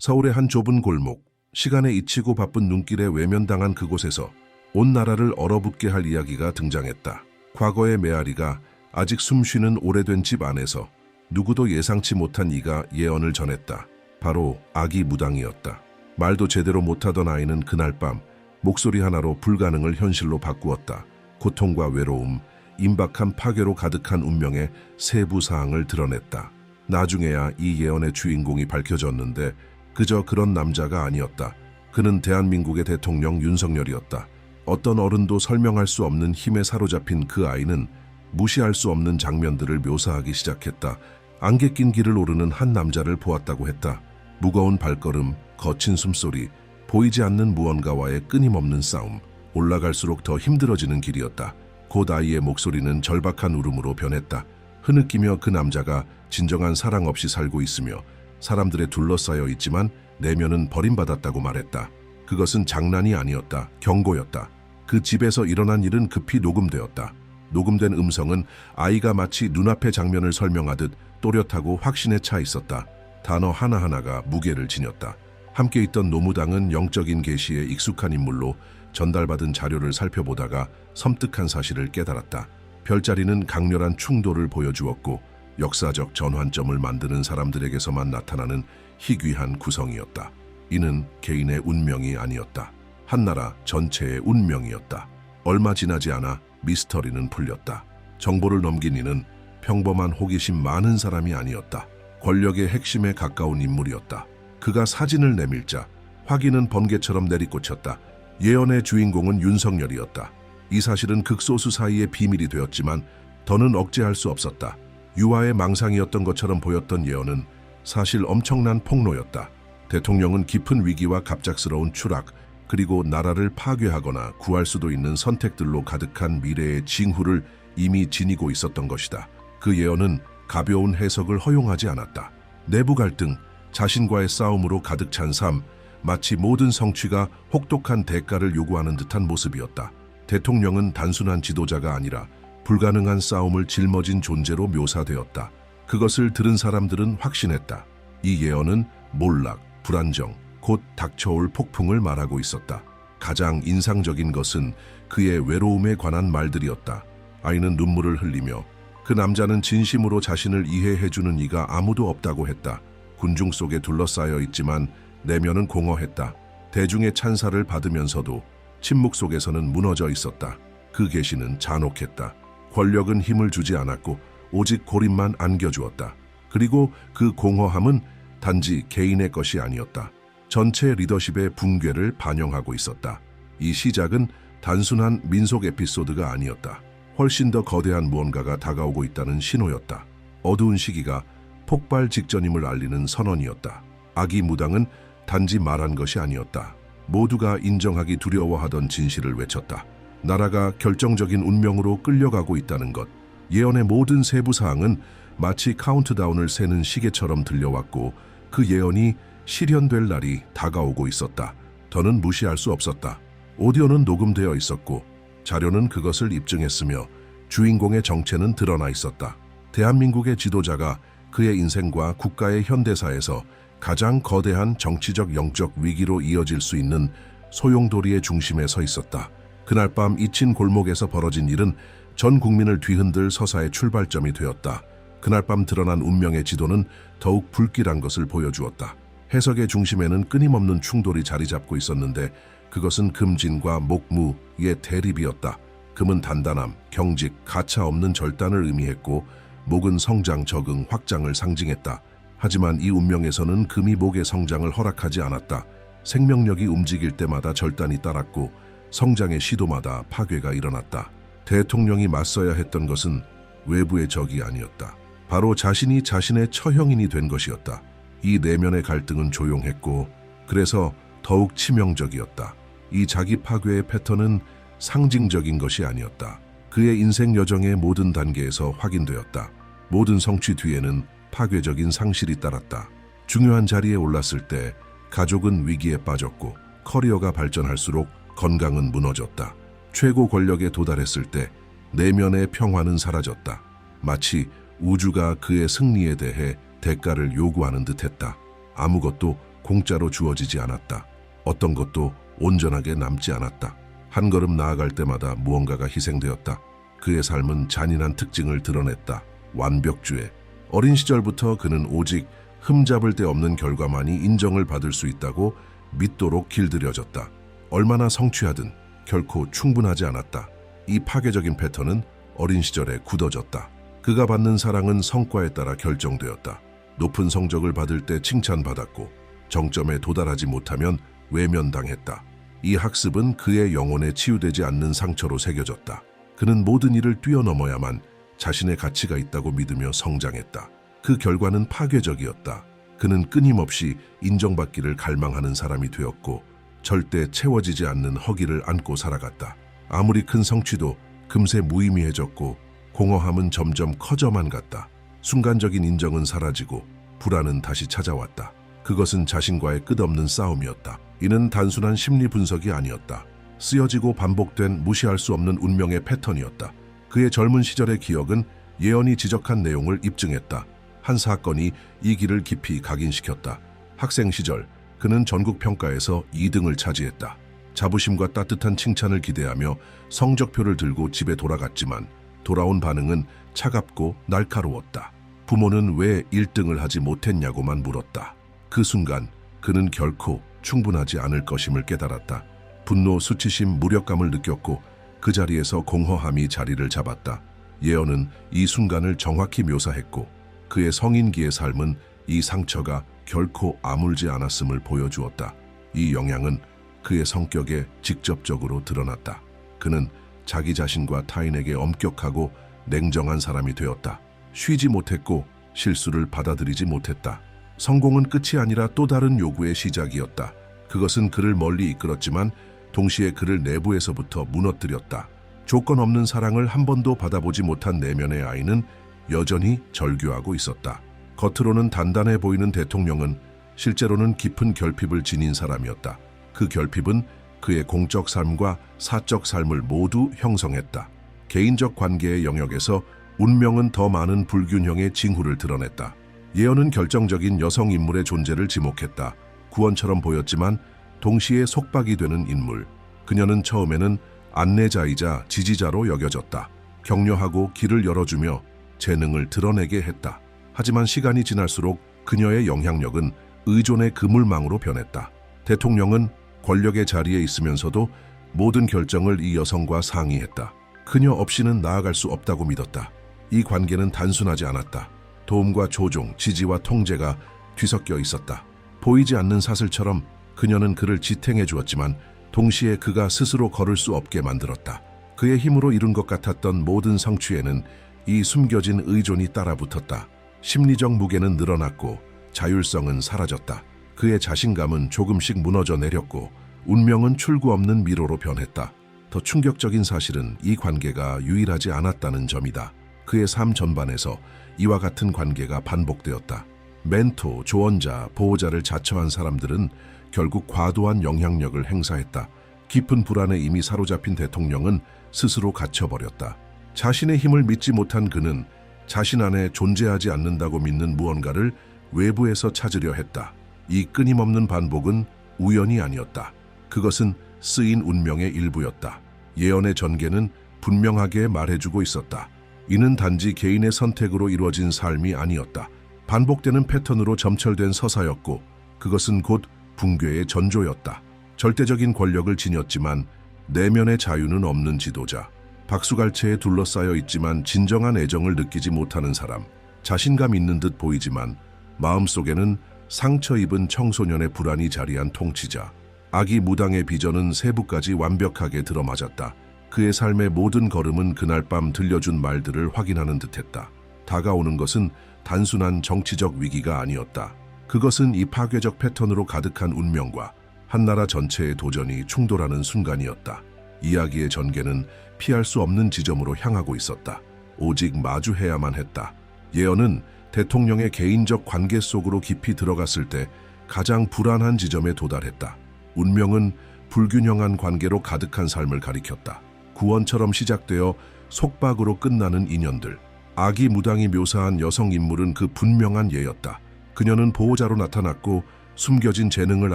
서울의 한 좁은 골목, 시간에 잊히고 바쁜 눈길에 외면당한 그곳에서 온 나라를 얼어붙게 할 이야기가 등장했다. 과거의 메아리가 아직 숨쉬는 오래된 집 안에서 누구도 예상치 못한 이가 예언을 전했다. 바로 아기 무당이었다. 말도 제대로 못하던 아이는 그날 밤 목소리 하나로 불가능을 현실로 바꾸었다. 고통과 외로움, 임박한 파괴로 가득한 운명의 세부 사항을 드러냈다. 나중에야 이 예언의 주인공이 밝혀졌는데 그저 그런 남자가 아니었다. 그는 대한민국의 대통령 윤석열이었다. 어떤 어른도 설명할 수 없는 힘에 사로잡힌 그 아이는 무시할 수 없는 장면들을 묘사하기 시작했다. 안개 낀 길을 오르는 한 남자를 보았다고 했다. 무거운 발걸음, 거친 숨소리, 보이지 않는 무언가와의 끊임없는 싸움, 올라갈수록 더 힘들어지는 길이었다. 곧 아이의 목소리는 절박한 울음으로 변했다. 흐느끼며 그 남자가 진정한 사랑 없이 살고 있으며 사람들에 둘러싸여 있지만 내면은 버림받았다고 말했다. 그것은 장난이 아니었다. 경고였다. 그 집에서 일어난 일은 급히 녹음되었다. 녹음된 음성은 아이가 마치 눈앞의 장면을 설명하듯 또렷하고 확신에 차 있었다. 단어 하나하나가 무게를 지녔다. 함께 있던 노무당은 영적인 계시에 익숙한 인물로 전달받은 자료를 살펴보다가 섬뜩한 사실을 깨달았다. 별자리는 강렬한 충돌을 보여주었고 역사적 전환점을 만드는 사람들에게서만 나타나는 희귀한 구성이었다. 이는 개인의 운명이 아니었다. 한나라 전체의 운명이었다. 얼마 지나지 않아 미스터리는 풀렸다. 정보를 넘긴 이는 평범한 호기심 많은 사람이 아니었다. 권력의 핵심에 가까운 인물이었다. 그가 사진을 내밀자 확인은 번개처럼 내리꽂혔다. 예언의 주인공은 윤석열이었다. 이 사실은 극소수 사이의 비밀이 되었지만 더는 억제할 수 없었다. 유아의 망상이었던 것처럼 보였던 예언은 사실 엄청난 폭로였다. 대통령은 깊은 위기와 갑작스러운 추락, 그리고 나라를 파괴하거나 구할 수도 있는 선택들로 가득한 미래의 징후를 이미 지니고 있었던 것이다. 그 예언은 가벼운 해석을 허용하지 않았다. 내부 갈등, 자신과의 싸움으로 가득 찬 삶, 마치 모든 성취가 혹독한 대가를 요구하는 듯한 모습이었다. 대통령은 단순한 지도자가 아니라 불가능한 싸움을 짊어진 존재로 묘사되었다. 그것을 들은 사람들은 확신했다. 이 예언은 몰락, 불안정, 곧 닥쳐올 폭풍을 말하고 있었다. 가장 인상적인 것은 그의 외로움에 관한 말들이었다. 아이는 눈물을 흘리며 그 남자는 진심으로 자신을 이해해주는 이가 아무도 없다고 했다. 군중 속에 둘러싸여 있지만 내면은 공허했다. 대중의 찬사를 받으면서도 침묵 속에서는 무너져 있었다. 그 계시는 잔혹했다. 권력은 힘을 주지 않았고 오직 고립만 안겨주었다. 그리고 그 공허함은 단지 개인의 것이 아니었다. 전체 리더십의 붕괴를 반영하고 있었다. 이 시작은 단순한 민속 에피소드가 아니었다. 훨씬 더 거대한 무언가가 다가오고 있다는 신호였다. 어두운 시기가 폭발 직전임을 알리는 선언이었다. 아기 무당은 단지 말한 것이 아니었다. 모두가 인정하기 두려워하던 진실을 외쳤다. 나라가 결정적인 운명으로 끌려가고 있다는 것. 예언의 모든 세부 사항은 마치 카운트다운을 세는 시계처럼 들려왔고 그 예언이 실현될 날이 다가오고 있었다. 더는 무시할 수 없었다. 오디오는 녹음되어 있었고 자료는 그것을 입증했으며 주인공의 정체는 드러나 있었다. 대한민국의 지도자가 그의 인생과 국가의 현대사에서 가장 거대한 정치적 영적 위기로 이어질 수 있는 소용돌이의 중심에 서 있었다. 그날 밤 잊힌 골목에서 벌어진 일은 전 국민을 뒤흔들 서사의 출발점이 되었다. 그날 밤 드러난 운명의 지도는 더욱 불길한 것을 보여주었다. 해석의 중심에는 끊임없는 충돌이 자리 잡고 있었는데 그것은 금진과 목무의 대립이었다. 금은 단단함, 경직, 가차 없는 절단을 의미했고 목은 성장, 적응, 확장을 상징했다. 하지만 이 운명에서는 금이 목의 성장을 허락하지 않았다. 생명력이 움직일 때마다 절단이 따랐고 성장의 시도마다 파괴가 일어났다. 대통령이 맞서야 했던 것은 외부의 적이 아니었다. 바로 자신이 자신의 처형인이 된 것이었다. 이 내면의 갈등은 조용했고 그래서 더욱 치명적이었다. 이 자기 파괴의 패턴은 상징적인 것이 아니었다. 그의 인생 여정의 모든 단계에서 확인되었다. 모든 성취 뒤에는 파괴적인 상실이 따랐다. 중요한 자리에 올랐을 때 가족은 위기에 빠졌고 커리어가 발전할수록 건강은 무너졌다. 최고 권력에 도달했을 때 내면의 평화는 사라졌다. 마치 우주가 그의 승리에 대해 대가를 요구하는 듯했다. 아무것도 공짜로 주어지지 않았다. 어떤 것도 온전하게 남지 않았다. 한 걸음 나아갈 때마다 무언가가 희생되었다. 그의 삶은 잔인한 특징을 드러냈다. 완벽주의. 어린 시절부터 그는 오직 흠잡을 데 없는 결과만이 인정을 받을 수 있다고 믿도록 길들여졌다. 얼마나 성취하든 결코 충분하지 않았다. 이 파괴적인 패턴은 어린 시절에 굳어졌다. 그가 받는 사랑은 성과에 따라 결정되었다. 높은 성적을 받을 때 칭찬받았고 정점에 도달하지 못하면 외면당했다. 이 학습은 그의 영혼에 치유되지 않는 상처로 새겨졌다. 그는 모든 일을 뛰어넘어야만 자신의 가치가 있다고 믿으며 성장했다. 그 결과는 파괴적이었다. 그는 끊임없이 인정받기를 갈망하는 사람이 되었고 절대 채워지지 않는 허기를 안고 살아갔다. 아무리 큰 성취도 금세 무의미해졌고 공허함은 점점 커져만 갔다. 순간적인 인정은 사라지고 불안은 다시 찾아왔다. 그것은 자신과의 끝없는 싸움이었다. 이는 단순한 심리 분석이 아니었다. 쓰여지고 반복된 무시할 수 없는 운명의 패턴이었다. 그의 젊은 시절의 기억은 예언이 지적한 내용을 입증했다. 한 사건이 이 길을 깊이 각인시켰다. 학생 시절 그는 전국 평가에서 2등을 차지했다. 자부심과 따뜻한 칭찬을 기대하며 성적표를 들고 집에 돌아갔지만 돌아온 반응은 차갑고 날카로웠다. 부모는 왜 1등을 하지 못했냐고만 물었다. 그 순간 그는 결코 충분하지 않을 것임을 깨달았다. 분노, 수치심, 무력감을 느꼈고 그 자리에서 공허함이 자리를 잡았다. 예언은 이 순간을 정확히 묘사했고 그의 성인기의 삶은 이 상처가 결코 아물지 않았음을 보여주었다. 이 영향은 그의 성격에 직접적으로 드러났다. 그는 자기 자신과 타인에게 엄격하고 냉정한 사람이 되었다. 쉬지 못했고 실수를 받아들이지 못했다. 성공은 끝이 아니라 또 다른 요구의 시작이었다. 그것은 그를 멀리 이끌었지만 동시에 그를 내부에서부터 무너뜨렸다. 조건 없는 사랑을 한 번도 받아보지 못한 내면의 아이는 여전히 절규하고 있었다. 겉으로는 단단해 보이는 대통령은 실제로는 깊은 결핍을 지닌 사람이었다. 그 결핍은 그의 공적 삶과 사적 삶을 모두 형성했다. 개인적 관계의 영역에서 운명은 더 많은 불균형의 징후를 드러냈다. 예언은 결정적인 여성 인물의 존재를 지목했다. 구원처럼 보였지만 동시에 속박이 되는 인물. 그녀는 처음에는 안내자이자 지지자로 여겨졌다. 격려하고 길을 열어주며 재능을 드러내게 했다. 하지만 시간이 지날수록 그녀의 영향력은 의존의 그물망으로 변했다. 대통령은 권력의 자리에 있으면서도 모든 결정을 이 여성과 상의했다. 그녀 없이는 나아갈 수 없다고 믿었다. 이 관계는 단순하지 않았다. 도움과 조종, 지지와 통제가 뒤섞여 있었다. 보이지 않는 사슬처럼 그녀는 그를 지탱해 주었지만 동시에 그가 스스로 걸을 수 없게 만들었다. 그의 힘으로 이룬 것 같았던 모든 성취에는 이 숨겨진 의존이 따라붙었다. 심리적 무게는 늘어났고 자율성은 사라졌다. 그의 자신감은 조금씩 무너져 내렸고 운명은 출구 없는 미로로 변했다. 더 충격적인 사실은 이 관계가 유일하지 않았다는 점이다. 그의 삶 전반에서 이와 같은 관계가 반복되었다. 멘토, 조언자, 보호자를 자처한 사람들은 결국 과도한 영향력을 행사했다. 깊은 불안에 이미 사로잡힌 대통령은 스스로 갇혀버렸다. 자신의 힘을 믿지 못한 그는 자신 안에 존재하지 않는다고 믿는 무언가를 외부에서 찾으려 했다. 이 끊임없는 반복은 우연이 아니었다. 그것은 쓰인 운명의 일부였다. 예언의 전개는 분명하게 말해주고 있었다. 이는 단지 개인의 선택으로 이루어진 삶이 아니었다. 반복되는 패턴으로 점철된 서사였고 그것은 곧 붕괴의 전조였다. 절대적인 권력을 지녔지만 내면의 자유는 없는 지도자. 박수갈채에 둘러싸여 있지만 진정한 애정을 느끼지 못하는 사람. 자신감 있는 듯 보이지만 마음속에는 상처 입은 청소년의 불안이 자리한 통치자. 아기 무당의 비전은 세부까지 완벽하게 들어맞았다. 그의 삶의 모든 걸음은 그날 밤 들려준 말들을 확인하는 듯했다. 다가오는 것은 단순한 정치적 위기가 아니었다. 그것은 이 파괴적 패턴으로 가득한 운명과 한나라 전체의 도전이 충돌하는 순간이었다. 이야기의 전개는 피할 수 없는 지점으로 향하고 있었다. 오직 마주해야만 했다. 예언은 대통령의 개인적 관계 속으로 깊이 들어갔을 때 가장 불안한 지점에 도달했다. 운명은 불균형한 관계로 가득한 삶을 가리켰다. 구원처럼 시작되어 속박으로 끝나는 인연들. 아기 무당이 묘사한 여성 인물은 그 분명한 예였다. 그녀는 보호자로 나타났고 숨겨진 재능을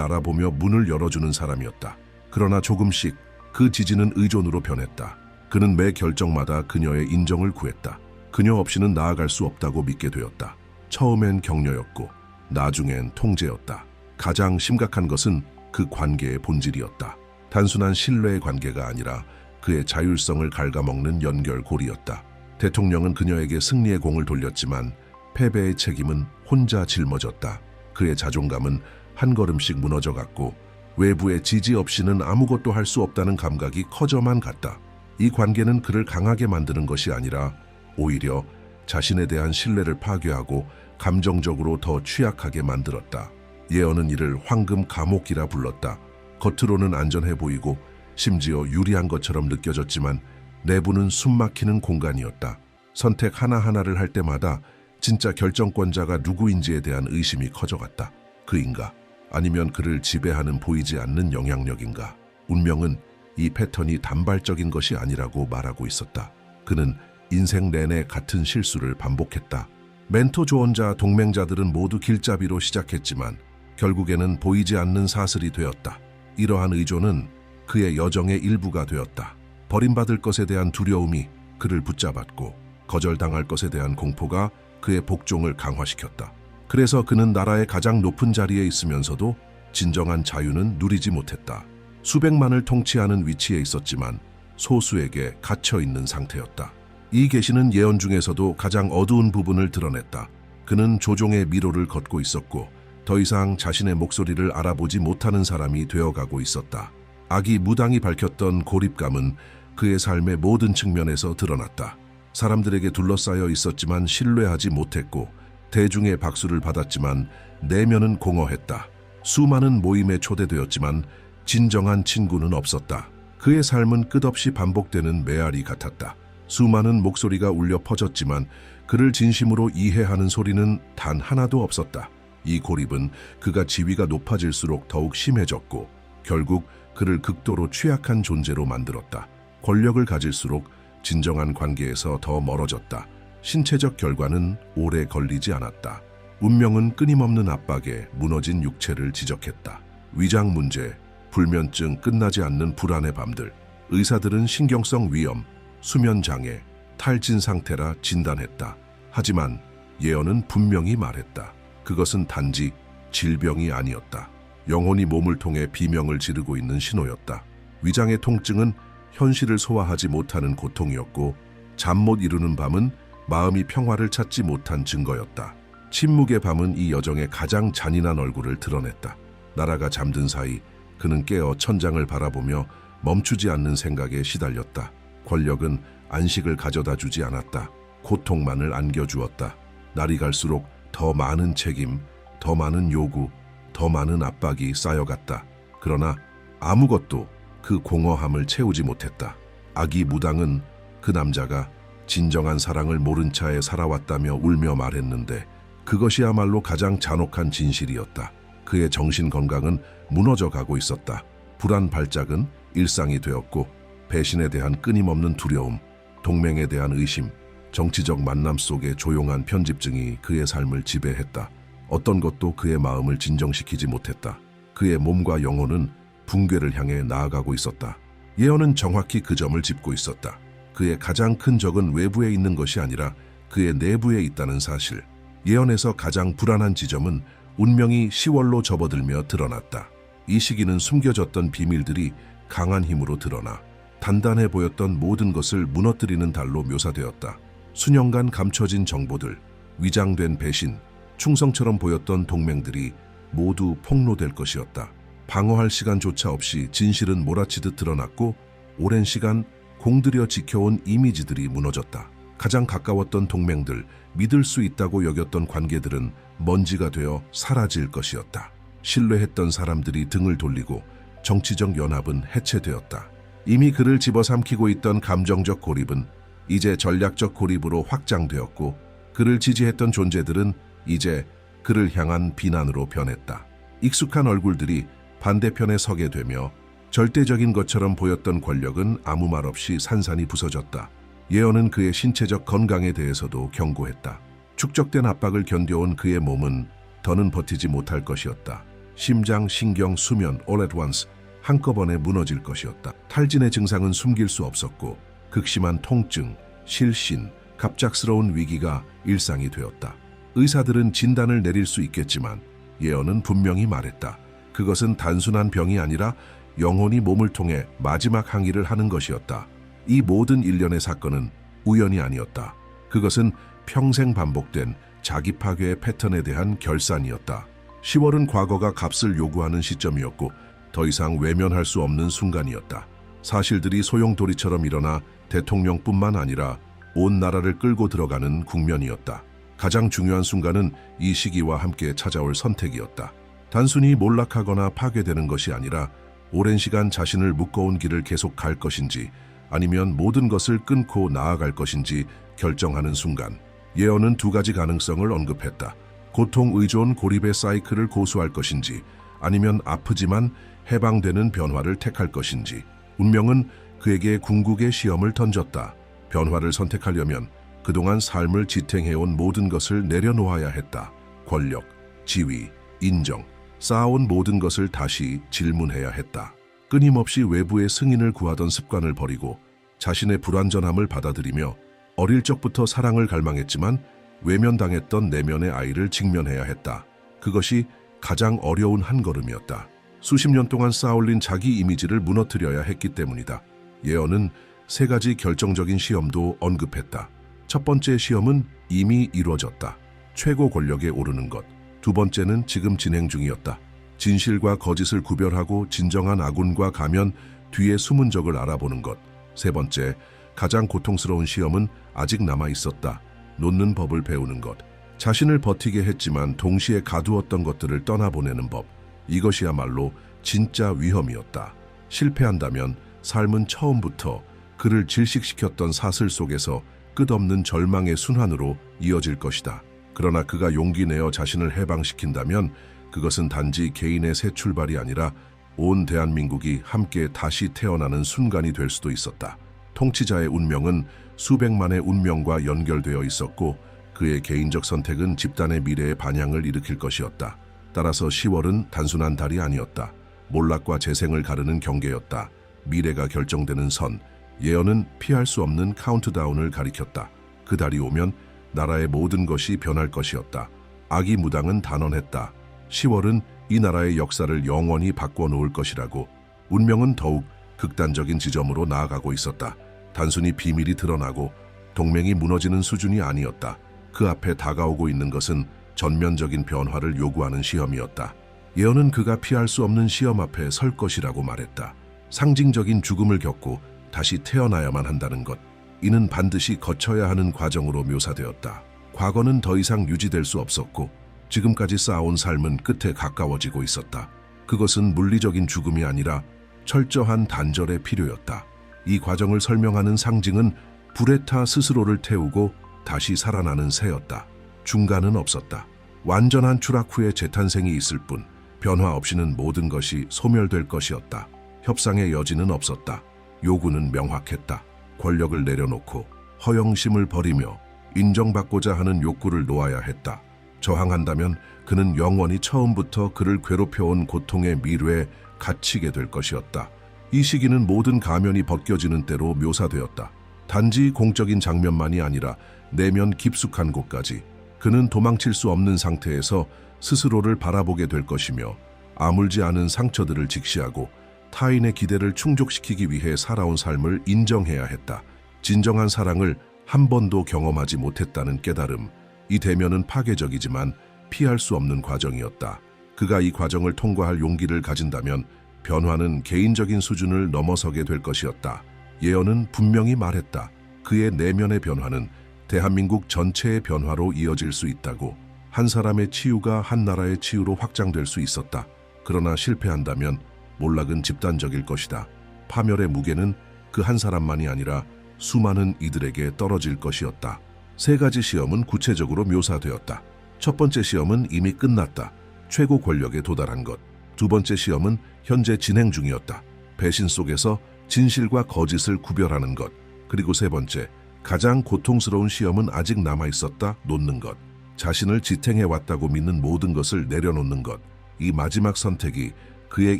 알아보며 문을 열어주는 사람이었다. 그러나 조금씩 그 지지는 의존으로 변했다. 그는 매 결정마다 그녀의 인정을 구했다. 그녀 없이는 나아갈 수 없다고 믿게 되었다. 처음엔 격려였고 나중엔 통제였다. 가장 심각한 것은 그 관계의 본질이었다. 단순한 신뢰의 관계가 아니라 그의 자율성을 갉아먹는 연결고리였다. 대통령은 그녀에게 승리의 공을 돌렸지만 패배의 책임은 혼자 짊어졌다. 그의 자존감은 한 걸음씩 무너져갔고 외부의 지지 없이는 아무것도 할 수 없다는 감각이 커져만 갔다. 이 관계는 그를 강하게 만드는 것이 아니라 오히려 자신에 대한 신뢰를 파괴하고 감정적으로 더 취약하게 만들었다. 예언은 이를 황금 감옥이라 불렀다. 겉으로는 안전해 보이고 심지어 유리한 것처럼 느껴졌지만 내부는 숨막히는 공간이었다. 선택 하나하나를 할 때마다 진짜 결정권자가 누구인지에 대한 의심이 커져갔다. 그인가? 아니면 그를 지배하는 보이지 않는 영향력인가? 운명은 이 패턴이 단발적인 것이 아니라고 말하고 있었다. 그는 인생 내내 같은 실수를 반복했다. 멘토 조언자 동맹자들은 모두 길잡이로 시작했지만 결국에는 보이지 않는 사슬이 되었다. 이러한 의존은 그의 여정의 일부가 되었다. 버림받을 것에 대한 두려움이 그를 붙잡았고 거절당할 것에 대한 공포가 그의 복종을 강화시켰다. 그래서 그는 나라의 가장 높은 자리에 있으면서도 진정한 자유는 누리지 못했다. 수백만을 통치하는 위치에 있었지만 소수에게 갇혀 있는 상태였다. 이 계시는 예언 중에서도 가장 어두운 부분을 드러냈다. 그는 조종의 미로를 걷고 있었고 더 이상 자신의 목소리를 알아보지 못하는 사람이 되어가고 있었다. 악이 무당히 밝혔던 고립감은 그의 삶의 모든 측면에서 드러났다. 사람들에게 둘러싸여 있었지만 신뢰하지 못했고 대중의 박수를 받았지만 내면은 공허했다. 수많은 모임에 초대되었지만 진정한 친구는 없었다. 그의 삶은 끝없이 반복되는 메아리 같았다. 수많은 목소리가 울려 퍼졌지만 그를 진심으로 이해하는 소리는 단 하나도 없었다. 이 고립은 그가 지위가 높아질수록 더욱 심해졌고 결국 그를 극도로 취약한 존재로 만들었다. 권력을 가질수록 진정한 관계에서 더 멀어졌다. 신체적 결과는 오래 걸리지 않았다. 운명은 끊임없는 압박에 무너진 육체를 지적했다. 위장 문제, 불면증, 끝나지 않는 불안의 밤들, 의사들은 신경성 위염, 수면 장애, 탈진 상태라 진단했다. 하지만 예언은 분명히 말했다. 그것은 단지 질병이 아니었다. 영혼이 몸을 통해 비명을 지르고 있는 신호였다. 위장의 통증은 현실을 소화하지 못하는 고통이었고 잠 못 이루는 밤은 마음이 평화를 찾지 못한 증거였다. 침묵의 밤은 이 여정의 가장 잔인한 얼굴을 드러냈다. 나라가 잠든 사이 그는 깨어 천장을 바라보며 멈추지 않는 생각에 시달렸다. 권력은 안식을 가져다 주지 않았다. 고통만을 안겨주었다. 날이 갈수록 더 많은 책임, 더 많은 요구, 더 많은 압박이 쌓여갔다. 그러나 아무것도 그 공허함을 채우지 못했다. 아기 무당은 그 남자가 진정한 사랑을 모른 차에 살아왔다며 울며 말했는데 그것이야말로 가장 잔혹한 진실이었다. 그의 정신 건강은 무너져 가고 있었다. 불안 발작은 일상이 되었고 배신에 대한 끊임없는 두려움, 동맹에 대한 의심, 정치적 만남 속의 조용한 편집증이 그의 삶을 지배했다. 어떤 것도 그의 마음을 진정시키지 못했다. 그의 몸과 영혼은 붕괴를 향해 나아가고 있었다. 예언은 정확히 그 점을 짚고 있었다. 그의 가장 큰 적은 외부에 있는 것이 아니라 그의 내부에 있다는 사실. 예언에서 가장 불안한 지점은 운명이 시월로 접어들며 드러났다. 이 시기는 숨겨졌던 비밀들이 강한 힘으로 드러나 단단해 보였던 모든 것을 무너뜨리는 달로 묘사되었다. 수년간 감춰진 정보들, 위장된 배신, 충성처럼 보였던 동맹들이 모두 폭로될 것이었다. 방어할 시간조차 없이 진실은 몰아치듯 드러났고 오랜 시간 공들여 지켜온 이미지들이 무너졌다. 가장 가까웠던 동맹들, 믿을 수 있다고 여겼던 관계들은 먼지가 되어 사라질 것이었다. 신뢰했던 사람들이 등을 돌리고 정치적 연합은 해체되었다. 이미 그를 집어삼키고 있던 감정적 고립은 이제 전략적 고립으로 확장되었고 그를 지지했던 존재들은 이제 그를 향한 비난으로 변했다. 익숙한 얼굴들이 반대편에 서게 되며 절대적인 것처럼 보였던 권력은 아무 말 없이 산산이 부서졌다. 예언은 그의 신체적 건강에 대해서도 경고했다. 축적된 압박을 견뎌온 그의 몸은 더는 버티지 못할 것이었다. 심장, 신경, 수면, all at once 한꺼번에 무너질 것이었다. 탈진의 증상은 숨길 수 없었고 극심한 통증, 실신, 갑작스러운 위기가 일상이 되었다. 의사들은 진단을 내릴 수 있겠지만 예언은 분명히 말했다. 그것은 단순한 병이 아니라 영혼이 몸을 통해 마지막 항의를 하는 것이었다. 이 모든 일련의 사건은 우연이 아니었다. 그것은 평생 반복된 자기 파괴의 패턴에 대한 결산이었다. 10월은 과거가 값을 요구하는 시점이었고 더 이상 외면할 수 없는 순간이었다. 사실들이 소용돌이처럼 일어나 대통령뿐만 아니라 온 나라를 끌고 들어가는 국면이었다. 가장 중요한 순간은 이 시기와 함께 찾아올 선택이었다. 단순히 몰락하거나 파괴되는 것이 아니라 오랜 시간 자신을 묶어온 길을 계속 갈 것인지 아니면 모든 것을 끊고 나아갈 것인지 결정하는 순간. 예언은 두 가지 가능성을 언급했다. 고통 의존 고립의 사이클을 고수할 것인지 아니면 아프지만 해방되는 변화를 택할 것인지. 운명은 그에게 궁극의 시험을 던졌다. 변화를 선택하려면 그동안 삶을 지탱해온 모든 것을 내려놓아야 했다. 권력, 지위, 인정, 쌓아온 모든 것을 다시 질문해야 했다. 끊임없이 외부의 승인을 구하던 습관을 버리고 자신의 불완전함을 받아들이며 어릴 적부터 사랑을 갈망했지만 외면당했던 내면의 아이를 직면해야 했다. 그것이 가장 어려운 한 걸음이었다. 수십 년 동안 쌓아올린 자기 이미지를 무너뜨려야 했기 때문이다. 예언은 세 가지 결정적인 시험도 언급했다. 첫 번째 시험은 이미 이루어졌다. 최고 권력에 오르는 것. 두 번째는 지금 진행 중이었다. 진실과 거짓을 구별하고 진정한 아군과 가면 뒤에 숨은 적을 알아보는 것. 세 번째, 가장 고통스러운 시험은 아직 남아 있었다. 놓는 법을 배우는 것. 자신을 버티게 했지만 동시에 가두었던 것들을 떠나보내는 법. 이것이야말로 진짜 위험이었다. 실패한다면 삶은 처음부터 그를 질식시켰던 사슬 속에서 끝없는 절망의 순환으로 이어질 것이다. 그러나 그가 용기 내어 자신을 해방시킨다면 그것은 단지 개인의 새 출발이 아니라 온 대한민국이 함께 다시 태어나는 순간이 될 수도 있었다. 통치자의 운명은 수백만의 운명과 연결되어 있었고 그의 개인적 선택은 집단의 미래의 반향을 일으킬 것이었다. 따라서 10월은 단순한 달이 아니었다. 몰락과 재생을 가르는 경계였다. 미래가 결정되는 선, 예언은 피할 수 없는 카운트다운을 가리켰다. 그 달이 오면 나라의 모든 것이 변할 것이었다. 악이 무당은 단언했다. 10월은 이 나라의 역사를 영원히 바꿔놓을 것이라고 운명은 더욱 극단적인 지점으로 나아가고 있었다. 단순히 비밀이 드러나고 동맹이 무너지는 수준이 아니었다. 그 앞에 다가오고 있는 것은 전면적인 변화를 요구하는 시험이었다. 예언은 그가 피할 수 없는 시험 앞에 설 것이라고 말했다. 상징적인 죽음을 겪고 다시 태어나야만 한다는 것. 이는 반드시 거쳐야 하는 과정으로 묘사되었다. 과거는 더 이상 유지될 수 없었고 지금까지 쌓아온 삶은 끝에 가까워지고 있었다. 그것은 물리적인 죽음이 아니라 철저한 단절의 필요였다. 이 과정을 설명하는 상징은 불에 타 스스로를 태우고 다시 살아나는 새였다. 중간은 없었다. 완전한 추락 후에 재탄생이 있을 뿐 변화 없이는 모든 것이 소멸될 것이었다. 협상의 여지는 없었다. 요구는 명확했다. 권력을 내려놓고 허영심을 버리며 인정받고자 하는 욕구를 놓아야 했다. 저항한다면 그는 영원히 처음부터 그를 괴롭혀온 고통의 미래에 갇히게 될 것이었다. 이 시기는 모든 가면이 벗겨지는 때로 묘사되었다. 단지 공적인 장면만이 아니라 내면 깊숙한 곳까지 그는 도망칠 수 없는 상태에서 스스로를 바라보게 될 것이며 아물지 않은 상처들을 직시하고 타인의 기대를 충족시키기 위해 살아온 삶을 인정해야 했다. 진정한 사랑을 한 번도 경험하지 못했다는 깨달음. 이 대면은 파괴적이지만 피할 수 없는 과정이었다. 그가 이 과정을 통과할 용기를 가진다면 변화는 개인적인 수준을 넘어서게 될 것이었다. 예언은 분명히 말했다. 그의 내면의 변화는 대한민국 전체의 변화로 이어질 수 있다고. 한 사람의 치유가 한 나라의 치유로 확장될 수 있었다. 그러나 실패한다면 몰락은 집단적일 것이다. 파멸의 무게는 그 한 사람만이 아니라 수많은 이들에게 떨어질 것이었다. 세 가지 시험은 구체적으로 묘사되었다. 첫 번째 시험은 이미 끝났다. 최고 권력에 도달한 것. 두 번째 시험은 현재 진행 중이었다. 배신 속에서 진실과 거짓을 구별하는 것. 그리고 세 번째, 가장 고통스러운 시험은 아직 남아 있었다. 놓는 것. 자신을 지탱해 왔다고 믿는 모든 것을 내려놓는 것. 이 마지막 선택이 그의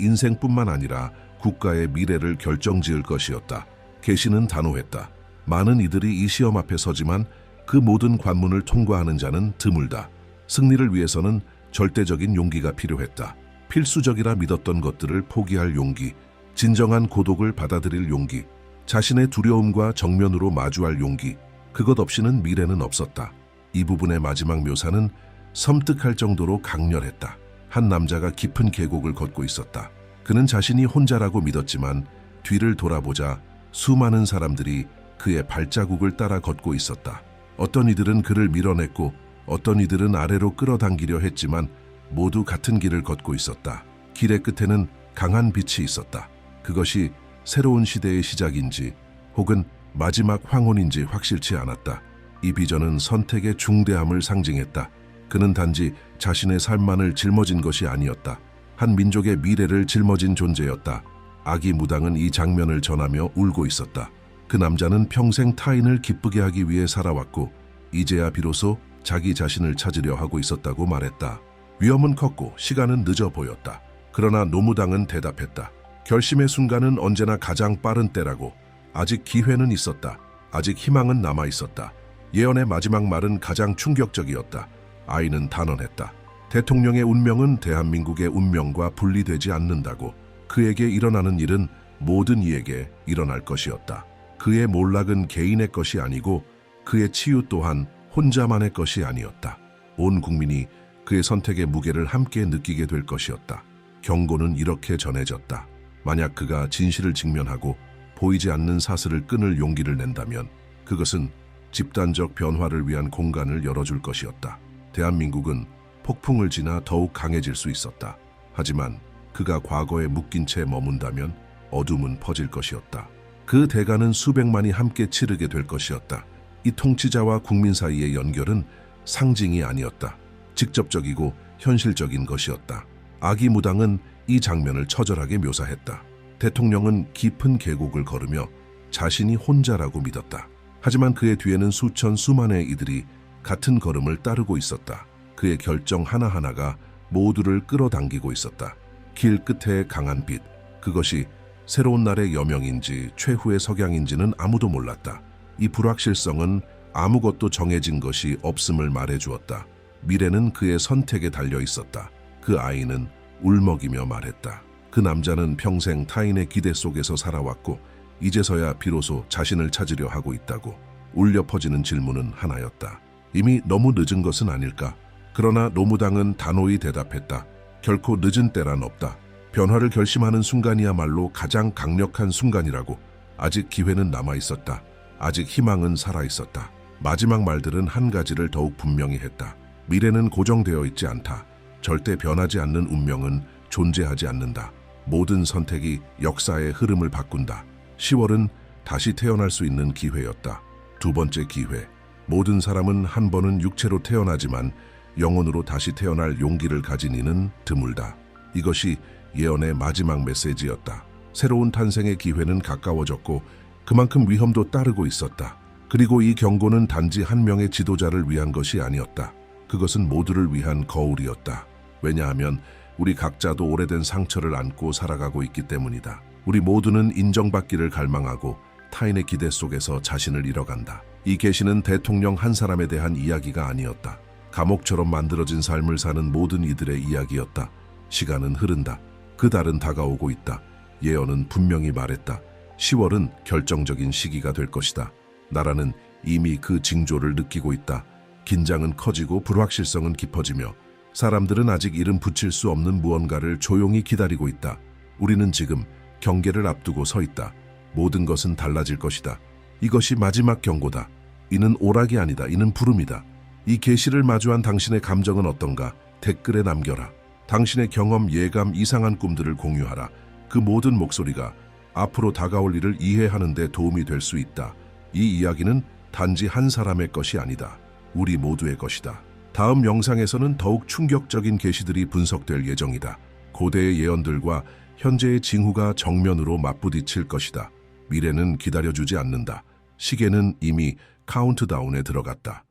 인생뿐만 아니라 국가의 미래를 결정지을 것이었다. 계시는 단호했다. 많은 이들이 이 시험 앞에 서지만 그 모든 관문을 통과하는 자는 드물다. 승리를 위해서는 절대적인 용기가 필요했다. 필수적이라 믿었던 것들을 포기할 용기, 진정한 고독을 받아들일 용기, 자신의 두려움과 정면으로 마주할 용기, 그것 없이는 미래는 없었다. 이 부분의 마지막 묘사는 섬뜩할 정도로 강렬했다. 한 남자가 깊은 계곡을 걷고 있었다. 그는 자신이 혼자라고 믿었지만 뒤를 돌아보자 수많은 사람들이 그의 발자국을 따라 걷고 있었다. 어떤 이들은 그를 밀어냈고 어떤 이들은 아래로 끌어당기려 했지만 모두 같은 길을 걷고 있었다. 길의 끝에는 강한 빛이 있었다. 그것이 새로운 시대의 시작인지 혹은 마지막 황혼인지 확실치 않았다. 이 비전은 선택의 중대함을 상징했다. 그는 단지 자신의 삶만을 짊어진 것이 아니었다. 한 민족의 미래를 짊어진 존재였다. 아기 무당은 이 장면을 전하며 울고 있었다. 그 남자는 평생 타인을 기쁘게 하기 위해 살아왔고 이제야 비로소 자기 자신을 찾으려 하고 있었다고 말했다. 위험은 컸고 시간은 늦어 보였다. 그러나 노무당은 대답했다. 결심의 순간은 언제나 가장 빠른 때라고 아직 기회는 있었다. 아직 희망은 남아 있었다. 예언의 마지막 말은 가장 충격적이었다. 아이는 단언했다. 대통령의 운명은 대한민국의 운명과 분리되지 않는다고 그에게 일어나는 일은 모든 이에게 일어날 것이었다. 그의 몰락은 개인의 것이 아니고 그의 치유 또한 혼자만의 것이 아니었다. 온 국민이 그의 선택의 무게를 함께 느끼게 될 것이었다. 경고는 이렇게 전해졌다. 만약 그가 진실을 직면하고 보이지 않는 사슬을 끊을 용기를 낸다면 그것은 집단적 변화를 위한 공간을 열어줄 것이었다. 대한민국은 폭풍을 지나 더욱 강해질 수 있었다. 하지만 그가 과거에 묶인 채 머문다면 어둠은 퍼질 것이었다. 그 대가는 수백만이 함께 치르게 될 것이었다. 이 통치자와 국민 사이의 연결은 상징이 아니었다. 직접적이고 현실적인 것이었다. 아기 무당은 이 장면을 처절하게 묘사했다. 대통령은 깊은 계곡을 걸으며 자신이 혼자라고 믿었다. 하지만 그의 뒤에는 수천 수만의 이들이 같은 걸음을 따르고 있었다. 그의 결정 하나하나가 모두를 끌어당기고 있었다. 길 끝에 강한 빛, 그것이 새로운 날의 여명인지 최후의 석양인지는 아무도 몰랐다. 이 불확실성은 아무것도 정해진 것이 없음을 말해주었다. 미래는 그의 선택에 달려 있었다. 그 아이는 울먹이며 말했다. 그 남자는 평생 타인의 기대 속에서 살아왔고 이제서야 비로소 자신을 찾으려 하고 있다고 울려 퍼지는 질문은 하나였다. 이미 너무 늦은 것은 아닐까? 그러나 노무당은 단호히 대답했다. 결코 늦은 때란 없다. 변화를 결심하는 순간이야말로 가장 강력한 순간이라고. 아직 기회는 남아 있었다. 아직 희망은 살아 있었다. 마지막 말들은 한 가지를 더욱 분명히 했다. 미래는 고정되어 있지 않다. 절대 변하지 않는 운명은 존재하지 않는다. 모든 선택이 역사의 흐름을 바꾼다. 10월은 다시 태어날 수 있는 기회였다. 두 번째 기회. 모든 사람은 한 번은 육체로 태어나지만 영혼으로 다시 태어날 용기를 가진 이는 드물다. 이것이 예언의 마지막 메시지였다. 새로운 탄생의 기회는 가까워졌고 그만큼 위험도 따르고 있었다. 그리고 이 경고는 단지 한 명의 지도자를 위한 것이 아니었다. 그것은 모두를 위한 거울이었다. 왜냐하면 우리 각자도 오래된 상처를 안고 살아가고 있기 때문이다. 우리 모두는 인정받기를 갈망하고 타인의 기대 속에서 자신을 잃어간다. 이 계시는 대통령 한 사람에 대한 이야기가 아니었다. 감옥처럼 만들어진 삶을 사는 모든 이들의 이야기였다. 시간은 흐른다. 그 달은 다가오고 있다. 예언은 분명히 말했다. 10월은 결정적인 시기가 될 것이다. 나라는 이미 그 징조를 느끼고 있다. 긴장은 커지고 불확실성은 깊어지며 사람들은 아직 이름 붙일 수 없는 무언가를 조용히 기다리고 있다. 우리는 지금 경계를 앞두고 서 있다. 모든 것은 달라질 것이다. 이것이 마지막 경고다. 이는 오락이 아니다. 이는 부름이다. 이 계시를 마주한 당신의 감정은 어떤가? 댓글에 남겨라. 당신의 경험, 예감, 이상한 꿈들을 공유하라. 그 모든 목소리가 앞으로 다가올 일을 이해하는 데 도움이 될 수 있다. 이 이야기는 단지 한 사람의 것이 아니다. 우리 모두의 것이다. 다음 영상에서는 더욱 충격적인 계시들이 분석될 예정이다. 고대의 예언들과 현재의 징후가 정면으로 맞부딪힐 것이다. 미래는 기다려주지 않는다. 시계는 이미 카운트다운에 들어갔다.